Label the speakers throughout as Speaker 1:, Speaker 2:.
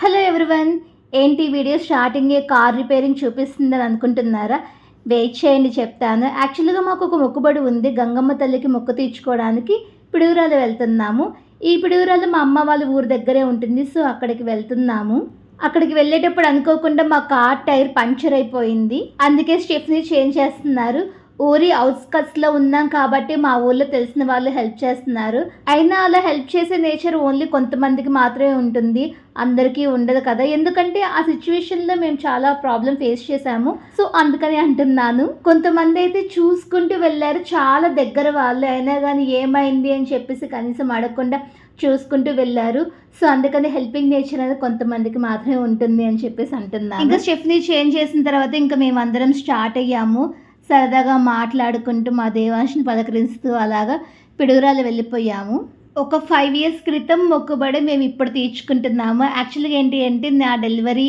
Speaker 1: Hello everyone ఏంటి video? స్టార్టింగే car repairing చూపిస్తుందని అనుకుంటున్నారా? వెయిట్ చేయండి చెప్తాను. యాక్చువల్గా మాకు ఒక మొక్కుబడి ఉంది. గంగమ్మ తల్లికి మొక్కు తీర్చుకోవడానికి పిడుగురాలు వెళ్తున్నాము. ఈ పిడుగురాలు మా అమ్మ వాళ్ళ ఊరు దగ్గరే ఉంటుంది. సో అక్కడికి వెళ్తున్నాము. అక్కడికి వెళ్ళేటప్పుడు అనుకోకుండా మా కార్ టైర్ పంచర్ అయిపోయింది. అందుకే స్టెప్ని చేంజ్ చేస్తున్నారు. ఊరి అవుట్స్కట్స్లో ఉన్నాం కాబట్టి మా ఊళ్ళో తెలిసిన వాళ్ళు హెల్ప్ చేస్తున్నారు. అయినా అలా హెల్ప్ చేసే నేచర్ ఓన్లీ కొంతమందికి మాత్రమే ఉంటుంది. అందరికీ ఉండదు కదా. ఎందుకంటే ఆ సిచ్యువేషన్లో మేము చాలా ప్రాబ్లం ఫేస్ చేసాము సో అందుకని అంటున్నాను. కొంతమంది అయితే చూసుకుంటూ వెళ్ళారు. చాలా దగ్గర వాళ్ళు అయినా కానీ ఏమైంది అని చెప్పేసి కనీసం అడగకుండా చూసుకుంటూ వెళ్ళారు. సో అందుకని హెల్పింగ్ నేచర్ అనేది కొంతమందికి మాత్రమే ఉంటుంది అని చెప్పేసి అంటున్నాను. ఇంకా షెఫ్ని చేంజ్ చేసిన తర్వాత ఇంకా మేము అందరం స్టార్ట్ అయ్యాము. సరదాగా మాట్లాడుకుంటూ మా దేవాంశిని పలకరిస్తూ అలాగా పిడుగురాలు వెళ్ళిపోయాము. ఒక ఫైవ్ ఇయర్స్ క్రితం మొక్కుబడి మేము ఇప్పుడు తీర్చుకుంటున్నాము. యాక్చువల్గా ఏంటి అంటే నా డెలివరీ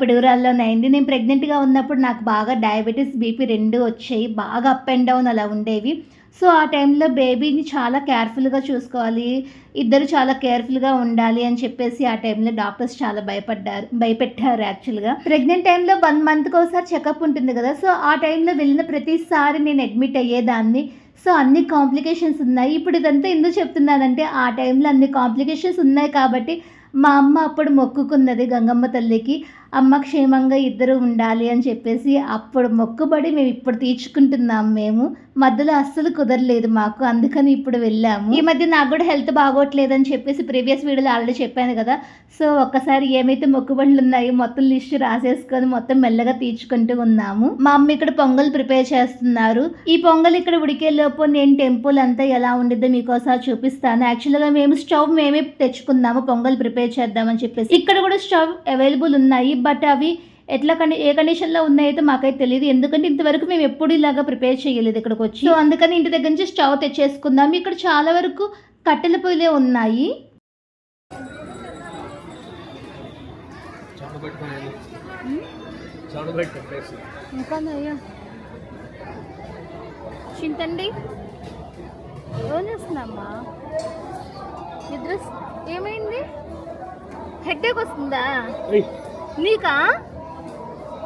Speaker 1: పిడుగురాల్లోనే అయింది. నేను ప్రెగ్నెంట్గా ఉన్నప్పుడు నాకు బాగా డయాబెటీస్ బీపీ రెండు వచ్చాయి. బాగా అప్ అండ్ డౌన్ అలా ఉండేవి. సో ఆ టైంలో బేబీని చాలా కేర్ఫుల్గా చూసుకోవాలి ఇద్దరు చాలా కేర్ఫుల్గా ఉండాలి అని చెప్పేసి ఆ టైంలో డాక్టర్స్ చాలా భయపడ్డారు భయపెట్టారు యాక్చువల్గా. ప్రెగ్నెంట్ టైంలో వన్ మంత్కి ఒకసారి చెకప్ ఉంటుంది కదా సో ఆ టైంలో వెళ్ళిన ప్రతిసారి నేను అడ్మిట్ అయ్యేదాన్ని. సో అన్ని కాంప్లికేషన్స్ ఉన్నాయి. ఇప్పుడు ఇదంతా ఎందుకు చెప్తున్నానంటే ఆ టైంలో అన్ని కాంప్లికేషన్స్ ఉన్నాయి కాబట్టి మా అమ్మ అప్పుడు మొక్కుకున్నది గంగమ్మ తల్లికి. అమ్మ క్షేమంగా ఇద్దరు ఉండాలి అని చెప్పేసి అప్పుడు మొక్కుబడి మేము ఇప్పుడు తీర్చుకుంటున్నాం మేము. మధ్యలో అస్సలు కుదరలేదు మాకు అందుకని ఇప్పుడు వెళ్ళాము. ఈ మధ్య నాకు కూడా హెల్త్ బాగోట్లేదు అని చెప్పేసి ప్రీవియస్ వీడియోలో ఆల్రెడీ చెప్పాను కదా. సో ఒక్కసారి ఏమైతే మొక్కుబడులు ఉన్నాయో మొత్తం లిస్ట్ రాసేసుకొని మొత్తం మెల్లగా తీర్చుకుంటూ ఉన్నాము. మా అమ్మ ఇక్కడ పొంగల్ ప్రిపేర్ చేస్తున్నారు. ఈ పొంగల్ ఇక్కడ ఉడికే లోపు నేను టెంపుల్ అంతా ఎలా ఉండిద్దో మీకు చూపిస్తాను. యాక్చువల్గా మేము స్టవ్ మేమే తెచ్చుకున్నాము పొంగల్ ప్రిపేర్ చేద్దామని చెప్పేసి. ఇక్కడ కూడా స్టవ్ అవైలబుల్ ఉన్నాయి బట్ అవి ఎట్లా కండి ఏ కండిషన్లో ఉన్నాయైతే మాకైతే తెలియదు ఎందుకంటే ఇంతవరకు మేము ఎప్పుడు ఇలాగా ప్రిపేర్ చేయలేదు ఇక్కడికి వచ్చి సో అందుకని ఇంటి దగ్గర నుంచి స్టవ్ తెచ్చేసుకుందాం ఇక్కడ చాలా వరకు కట్టెల పొయ్యిలే ఉన్నాయి. చింతండి. ఏం చేస్తుందమ్మా నిద్ర ఏమైంది? హెడ్ఏక్ వస్తుందా? నీకా?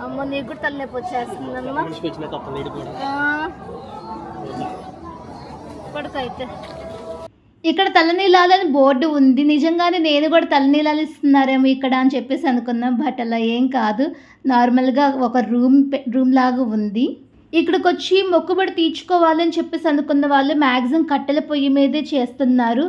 Speaker 1: అమ్మ నీకు కూడా తలనొప్పి పడుకైతే ఇక్కడ తలనీలాలని బోర్డు ఉంది. నిజంగానే నేను కూడా తలనీలాలు ఇస్తున్నారేమో ఇక్కడ అని చెప్పేసి అనుకున్నాం. బట్ అలా ఏం కాదు. నార్మల్గా ఒక రూమ్ రూమ్ లాగా ఉంది. ఇక్కడికి వచ్చి మొక్కుబడి తీర్చుకోవాలని చెప్పేసి అనుకున్న వాళ్ళు మ్యాక్సిమం కట్టెల పొయ్యి మీదే చేస్తున్నారు.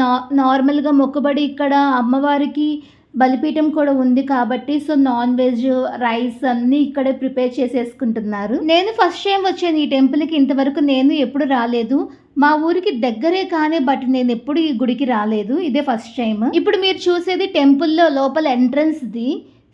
Speaker 1: నా నార్మల్గా మొక్కుబడి ఇక్కడ అమ్మవారికి బలిపీఠం కూడా ఉంది కాబట్టి సో నాన్ వెజ్ రైస్ అన్నీ ఇక్కడే ప్రిపేర్ చేసేసుకుంటున్నారు. నేను ఫస్ట్ టైం వచ్చాను ఈ టెంపుల్కి ఇంతవరకు నేను ఎప్పుడు రాలేదు. మా ఊరికి దగ్గరే కానీ బట్ నేను ఎప్పుడు ఈ గుడికి రాలేదు. ఇదే ఫస్ట్ టైం ఇప్పుడు మీరు చూసేది టెంపుల్లో లోపల ఎంట్రన్స్ది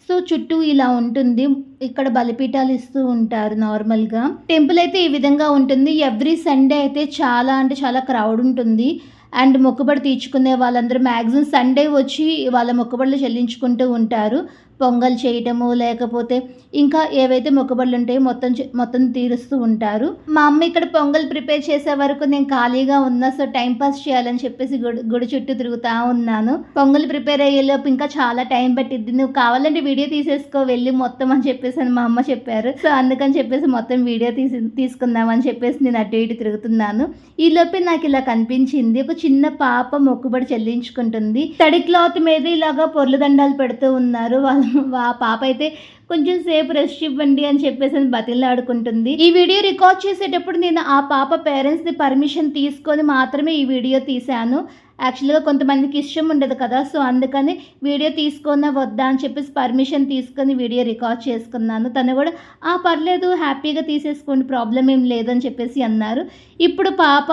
Speaker 1: సో చుట్టూ ఇలా ఉంటుంది. ఇక్కడ బలిపీఠాలు ఇస్తూ ఉంటారు నార్మల్గా టెంపుల్ అయితే ఈ విధంగా ఉంటుంది. ఎవ్రీ సండే అయితే చాలా అంటే చాలా క్రౌడ్ ఉంటుంది. అండ్ మొక్కుబడి తీర్చుకునే వాళ్ళందరూ మ్యాక్సిమం సండే వచ్చి వాళ్ళ మొక్కుబడులు చెల్లించుకుంటూ ఉంటారు. పొంగల్ చేయటము లేకపోతే ఇంకా ఏవైతే మొక్కుబడులు ఉంటాయో మొత్తం మొత్తం తీరుస్తూ ఉంటారు. మా అమ్మ ఇక్కడ పొంగల్ ప్రిపేర్ చేసే వరకు నేను ఖాళీగా ఉన్నా సో టైం పాస్ చేయాలని చెప్పేసి గుడి గుడి చుట్టూ తిరుగుతూ ఉన్నాను. పొంగల్ ప్రిపేర్ అయ్యేలోపు ఇంకా చాలా టైం పట్టిద్ది. నువ్వు కావాలంటే వీడియో తీసేసుకో వెళ్ళి మొత్తం అని చెప్పేసి అని మా అమ్మ చెప్పారు. సో అందుకని చెప్పేసి మొత్తం వీడియో తీసి తీసుకుందామని చెప్పేసి నేను అటు ఇటు తిరుగుతున్నాను. ఈ లోపే నాకు ఇలా కనిపించింది. ఒక చిన్న పాప మొక్కుబడి చెల్లించుకుంటుంది. తడి క్లాత్ మీద ఇలాగా పొర్లు దండాలు పెడుతూ ఉన్నారు. వాళ్ళ ఆ పాప అయితే కొంచెం సేపు రెస్ట్ ఇవ్వండి అని చెప్పేసి అని బతిలాడుకుంటుంది. ఈ వీడియో రికార్డ్ చేసేటప్పుడు నేను ఆ పాప పేరెంట్స్ని పర్మిషన్ తీసుకొని మాత్రమే ఈ వీడియో తీశాను. యాక్చువల్గా కొంతమందికి ఇష్టం ఉండదు కదా. సో అందుకని వీడియో తీసుకున్న వద్దా అని చెప్పేసి పర్మిషన్ తీసుకొని వీడియో రికార్డ్ చేసుకున్నాను. తను కూడా ఆ పర్లేదు హ్యాపీగా తీసేసుకోండి ప్రాబ్లం ఏం లేదని చెప్పేసి అన్నారు. ఇప్పుడు పాప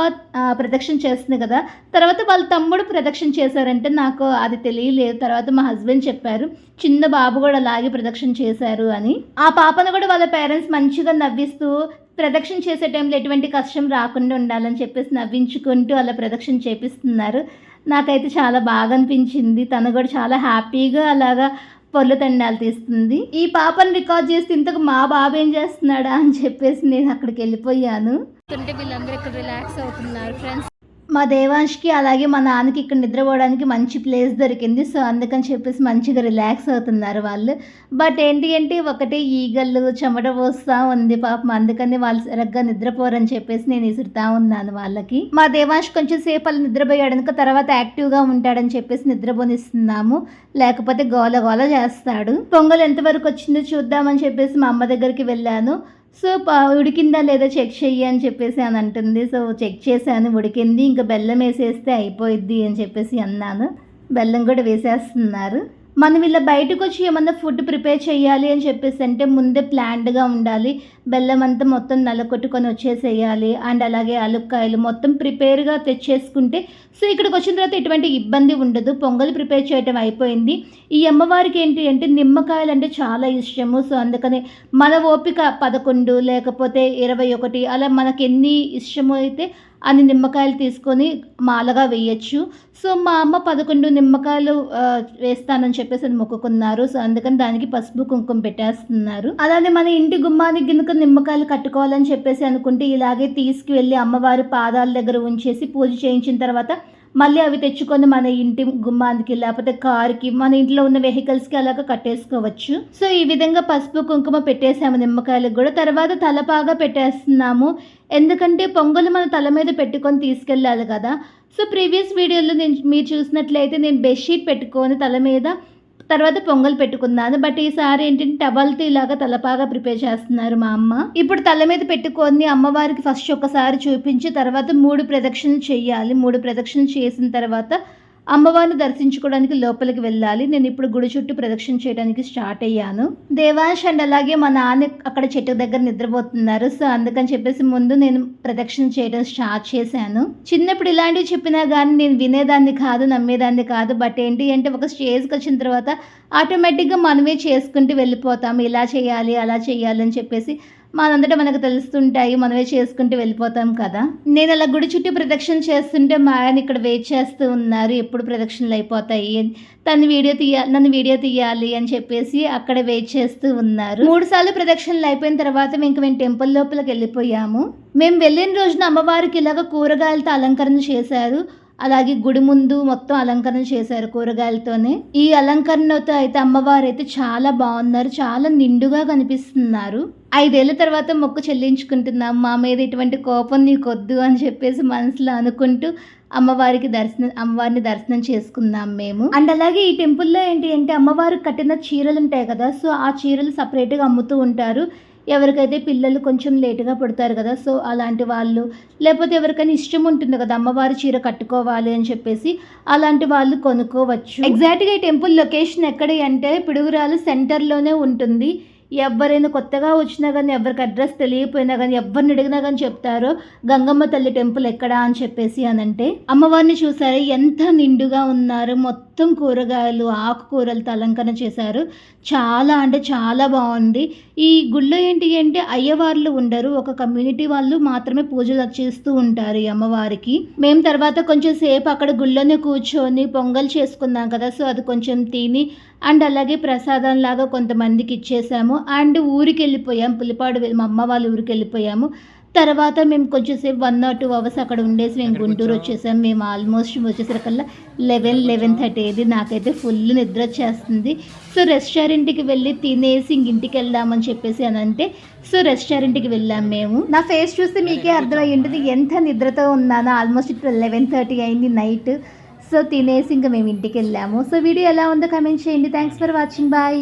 Speaker 1: ప్రదక్షిణ చేస్తుంది కదా. తర్వాత వాళ్ళ తమ్ముడు ప్రదక్షిణ చేశారంటే నాకు అది తెలియలేదు. తర్వాత మా హస్బెండ్ చెప్పారు చిన్న బాబు కూడా అలాగే ప్రదక్షిణ చేశారు అని. ఆ పాపను కూడా వాళ్ళ పేరెంట్స్ మంచిగా నవ్విస్తూ ప్రదక్షిణ చేసే టైంలో ఎటువంటి కష్టం రాకుండా ఉండాలని చెప్పేసి నవ్వించుకుంటూ అలా ప్రదక్షిణ చేపిస్తున్నారు. నాకైతే చాలా బాగా అనిపించింది. తను కూడా చాలా హ్యాపీగా అలాగా పొర్లు తండాలు తీస్తుంది. ఈ పాపను రికార్డ్ చేస్తే ఇంతకు మా బాబు ఏం చేస్తున్నాడా అని చెప్పేసి నేను అక్కడికి వెళ్ళిపోయాను. వీళ్ళందరూ ఇక్కడ రిలాక్స్ అవుతున్నారు ఫ్రెండ్స్ మా దేవాంష్కి అలాగే మా నాన్నకి ఇక్కడ నిద్రపోవడానికి మంచి ప్లేస్ దొరికింది. సో అందుకని చెప్పేసి మంచిగా రిలాక్స్ అవుతున్నారు వాళ్ళు. బట్ ఏంటి అంటే ఒకటి ఈగళ్ళు చెమట పోస్తూ ఉంది పాపం. అందుకని వాళ్ళు సరిగ్గా నిద్రపోరని చెప్పేసి నేను ఇసురుతా ఉన్నాను వాళ్ళకి. మా దేవాంష్ కొంచెం సేపు వాళ్ళు నిద్రపోయాడు అనుకో తర్వాత యాక్టివ్గా ఉంటాడని చెప్పేసి నిద్రపోనిస్తున్నాము. లేకపోతే గోల గోల చేస్తాడు. పొంగల్ ఎంతవరకు వచ్చిందో చూద్దామని చెప్పేసి మా అమ్మ దగ్గరికి వెళ్ళాను. సో ఉడికిందా లేదా చెక్ చెయ్యి అని చెప్పేసి అని అంటుంది. సో చెక్ చేశాను ఉడికింది ఇంకా బెల్లం వేసేస్తే అయిపోయిద్ది అని చెప్పేసి అన్నాను. బెల్లం కూడా వేసేస్తున్నారు. మనం ఇలా బయటకు వచ్చి ఏమన్నా ఫుడ్ ప్రిపేర్ చేయాలి అని చెప్పేసి అంటే ముందే ప్లాన్డ్గా ఉండాలి. బెల్లం అంతా మొత్తం నలకొట్టుకొని వచ్చేసేయాలి. అండ్ అలాగే అలుక్కాయలు మొత్తం ప్రిపేర్గా తెచ్చేసుకుంటే సో ఇక్కడికి వచ్చిన తర్వాత ఎటువంటి ఇబ్బంది ఉండదు. పొంగల్ ప్రిపేర్ చేయటం అయిపోయింది. ఈ అమ్మవారికి ఏంటి అంటే నిమ్మకాయలు అంటే చాలా ఇష్టము. సో అందుకని మన ఓపిక పదకొండు లేకపోతే ఇరవై ఒకటి అలా మనకి ఎన్ని ఇష్టమో అయితే అన్ని నిమ్మకాయలు తీసుకొని మాలగా వేయచ్చు. సో మా అమ్మ పదకొండు నిమ్మకాయలు వేస్తానని చెప్పేసి అది మొక్కుకున్నారు. సో అందుకని దానికి పసుపు కుంకుమ పెట్టేస్తున్నారు. అలానే మన ఇంటి గుమ్మానికి గినుక నిమ్మకాయలు కట్టుకోవాలని చెప్పేసి అనుకుంటే ఇలాగే తీసుకువెళ్ళి అమ్మవారి పాదాల దగ్గర ఉంచేసి పూజ చేయించిన తర్వాత మళ్ళీ అవి తెచ్చుకొని మన ఇంటి గుమ్మానికి లేకపోతే కార్కి మన ఇంట్లో ఉన్న వెహికల్స్కి అలాగ కట్టేసుకోవచ్చు. సో ఈ విధంగా పసుపు కుంకుమ పెట్టేసాము నిమ్మకాయలకు కూడా. తర్వాత తలపాగా పెట్టేస్తున్నాము. ఎందుకంటే పొంగలు మన తల మీద పెట్టుకొని తీసుకెళ్ళాలి కదా. సో ప్రీవియస్ వీడియోలో నేను మీరు చూసినట్లయితే నేను బెడ్షీట్ పెట్టుకొని తల మీద తర్వాత పొంగల్ పెట్టుకున్నాను బట్ ఈసారి ఏంటంటే టవల్తో ఇలాగా తలపాగా ప్రిపేర్ చేస్తున్నారు మా అమ్మ. ఇప్పుడు తల మీద పెట్టుకొని అమ్మవారికి ఫస్ట్ ఒకసారి చూపించి తర్వాత మూడు ప్రదక్షిణలు చేయాలి. మూడు ప్రదక్షిణలు చేసిన తర్వాత అమ్మవారిని దర్శించుకోవడానికి లోపలికి వెళ్ళాలి. నేను ఇప్పుడు గుడి చుట్టూ ప్రదక్షిణ చేయడానికి స్టార్ట్ అయ్యాను. దేవాష్ అండ్ అలాగే మా నాన్న అక్కడ చెట్టు దగ్గర నిద్రపోతున్నారు. సో అందుకని చెప్పేసి ముందు నేను ప్రదక్షిణ చేయడం స్టార్ట్ చేశాను. చిన్నప్పుడు ఇలాంటివి చెప్పినా కానీ నేను వినేదాన్ని కాదు నమ్మేదాన్ని కాదు. బట్ ఏంటి అంటే ఒక స్టేజ్కి వచ్చిన తర్వాత ఆటోమేటిక్గా మనమే చేసుకుంటూ వెళ్ళిపోతాము. ఇలా చేయాలి అలా చేయాలి అని చెప్పేసి మనందట మనకు తెలుస్తుంటాయి మనమే చేసుకుంటూ వెళ్ళిపోతాం కదా. నేను అలా గుడి చుట్టూ ప్రదక్షిణ చేస్తుంటే మా ఆయన ఇక్కడ వెయిట్ చేస్తూ ఉన్నారు ఎప్పుడు ప్రదక్షిణలు అయిపోతాయి తను వీడియో తీయ నన్ను వీడియో తీయాలి అని చెప్పేసి అక్కడ వెయిట్ చేస్తూ ఉన్నారు. మూడు సార్లు ప్రదక్షిణలు అయిపోయిన తర్వాత ఇంక మేము టెంపుల్ లోపలికి వెళ్ళిపోయాము. మేము వెళ్ళిన రోజున అమ్మవారికి ఇలాగ కూరగాయలతో అలంకరణ చేశారు. అలాగే గుడి ముందు మొత్తం అలంకరణ చేశారు కూరగాయలతోనే. ఈ అలంకరణతో అయితే అమ్మవారు అయితే చాలా బాగున్నారు చాలా నిండుగా కనిపిస్తున్నారు. ఐదేళ్ళ తర్వాత మొక్కు చెల్లించుకుంటున్నాం మా మీద ఇటువంటి కోపం నీకొద్దు అని చెప్పేసి మనసులో అనుకుంటూ అమ్మవారికి దర్శనం అమ్మవారిని దర్శనం చేసుకున్నాం మేము. అండ్ అలాగే ఈ టెంపుల్లో ఏంటి అంటే అమ్మవారు కట్టిన చీరలు ఉంటాయి కదా సో ఆ చీరలు సపరేట్గా అమ్ముతూ ఉంటారు. ఎవరికైతే పిల్లలు కొంచెం లేటుగా పుడతారు కదా సో అలాంటి వాళ్ళు లేకపోతే ఎవరికైనా ఇష్టం ఉంటుంది కదా అమ్మవారి చీర కట్టుకోవాలి అని చెప్పేసి అలాంటి వాళ్ళు కొనుక్కోవచ్చు. ఎగ్జాక్ట్గా ఈ టెంపుల్ లొకేషన్ ఎక్కడ అంటే పిడుగురాలు సెంటర్లోనే ఉంటుంది. ఎవరైనా కొత్తగా వచ్చినా కానీ ఎవరికి అడ్రస్ తెలియకపోయినా కానీ ఎవరిని అడిగినా కానీ చెప్తారో గంగమ్మ తల్లి టెంపుల్ ఎక్కడా? అని చెప్పేసి అని అంటే అమ్మవారిని చూసారు ఎంత నిండుగా ఉన్నారు. మొత్తం కూరగాయలు ఆకుకూరలతో అలంకరణ చేశారు. చాలా అంటే చాలా బాగుంది. ఈ గుళ్ళో ఏంటి అంటే అయ్యవార్లు ఉండరు. ఒక కమ్యూనిటీ వాళ్ళు మాత్రమే పూజలు చేస్తూ ఉంటారు ఈ అమ్మవారికి. మేము తర్వాత కొంచెం సేపు అక్కడ గుళ్ళోనే కూర్చొని పొంగల్ చేసుకున్నాం కదా సో అది కొంచెం తిని అండ్ అలాగే ప్రసాదం లాగా కొంతమందికి ఇచ్చేసాము. అండ్ ఊరికి వెళ్ళిపోయాం పులిపాడు వెళ్ళి మా అమ్మ వాళ్ళ ఊరికి వెళ్ళిపోయాము తర్వాత మేము కొంచెం సేపు వన్ ఆర్ టూ అవర్స్ అక్కడ ఉండేసి మేము గుంటూరు? వచ్చేసాం. మేము ఆల్మోస్ట్ వచ్చేసరికల్లా లెవెన్ లెవెన్ థర్టీ అయింది. నాకైతే ఫుల్ నిద్ర వచ్చేస్తుంది. సో రెస్టారెంట్కి వెళ్ళి తినేసి ఇంక ఇంటికి వెళ్దామని చెప్పేసి అని అంటే సో రెస్టారెంట్కి వెళ్ళాం మేము. నా ఫేస్ చూస్తే మీకే అర్థమై ఉంటుంది ఎంత నిద్రతో ఉన్నానో. ఆల్మోస్ట్ ఇప్పుడు లెవెన్ థర్టీ అయింది నైట్. సో తినేసి ఇంకా మేము ఇంటికి వెళ్ళాము సో వీడియో ఎలా ఉందో కమెంట్ చేయండి. Thanks for watching. బాయ్.